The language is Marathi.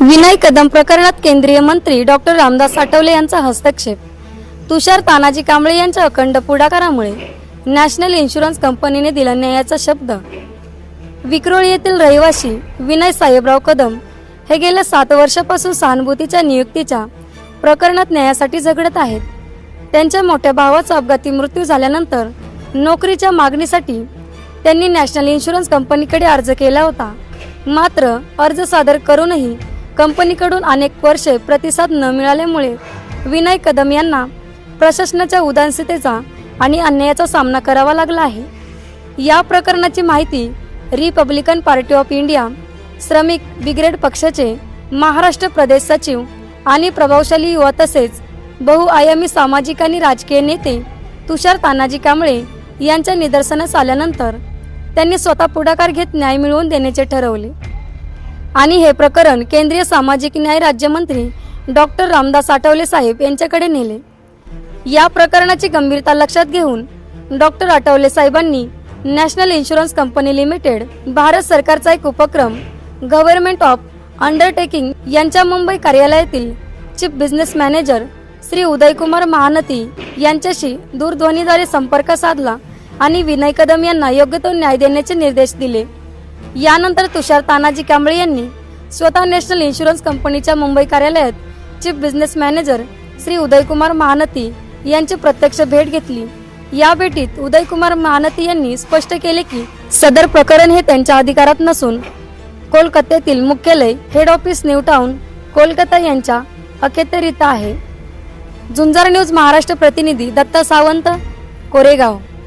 विनय कदम प्रकरणात केंद्रीय मंत्री डॉक्टर रामदास आठवले यांचा हस्तक्षेप. तुषार तानाजी कांबळे यांच्या अखंड पुढाकारामुळे नॅशनल इन्शुरन्स कंपनीने दिला न्यायाचा शब्द. विक्रोळी येथील रहिवासी विनय साहेबराव कदम हे गेल्या सात वर्षापासून सहानुभूतीच्या नियुक्तीच्या प्रकरणात न्यायासाठी झगडत आहेत. त्यांच्या मोठ्या भावाचा अपघाती मृत्यू झाल्यानंतर नोकरीच्या मागणीसाठी त्यांनी नॅशनल इन्शुरन्स कंपनीकडे अर्ज केला होता. मात्र अर्ज सादर करूनही कंपनीकडून अनेक वर्षे प्रतिसाद न मिळाल्यामुळे विनय कदम यांना प्रशासनाच्या उदासीनतेचा आणि अन्यायाचा सामना करावा लागला आहे. या प्रकरणाची माहिती रिपब्लिकन पार्टी ऑफ इंडिया श्रमिक ब्रिगेड पक्षाचे महाराष्ट्र प्रदेश सचिव आणि प्रभावशाली युवा तसेच बहुआयामी सामाजिक आणि राजकीय नेते तुषार तानाजी कांबळे यांच्या निदर्शनास आल्यानंतर त्यांनी स्वतः पुढाकार घेत न्याय मिळवून देण्याचे ठरवले. आणि हे प्रकरण केंद्रीय सामाजिक न्याय राज्यमंत्री डॉक्टर रामदास आठवले साहेब यांच्याकडे नेले. या प्रकरणाची गंभीरता लक्षात घेऊन डॉक्टर आठवले साहेबांनी national insurance company limited Bharat सरकारचा एक उपक्रम गव्हर्नमेंट ऑफ अंडरटेकिंग यांच्या मुंबई कार्यालयातील chief business manager Shri Udaykumar Mahanti यांच्याशी दूरध्वनीद्वारे संपर्क साधला आणि विनय कदम यांना योग्य तो न्याय देण्याचे निर्देश दिले. यानंतर तुषार तानाजी कांबळे यांनी स्वतः नॅशनल इन्शुरन्स कंपनीच्या मुंबई कार्यालयात chief business manager Shri Udaykumar Mahanti यांची प्रत्यक्ष भेट घेतली. या भेटीत उदयकुमार महानती यांनी स्पष्ट केले की सदर प्रकरण हे त्यांच्या अधिकारात नसून कोलकात्यातील मुख्यालय head office new town Kolkata यांच्या अखेतरीत आहे. झुंजार न्यूज महाराष्ट्र प्रतिनिधी दत्ता सावंत कोरेगाव.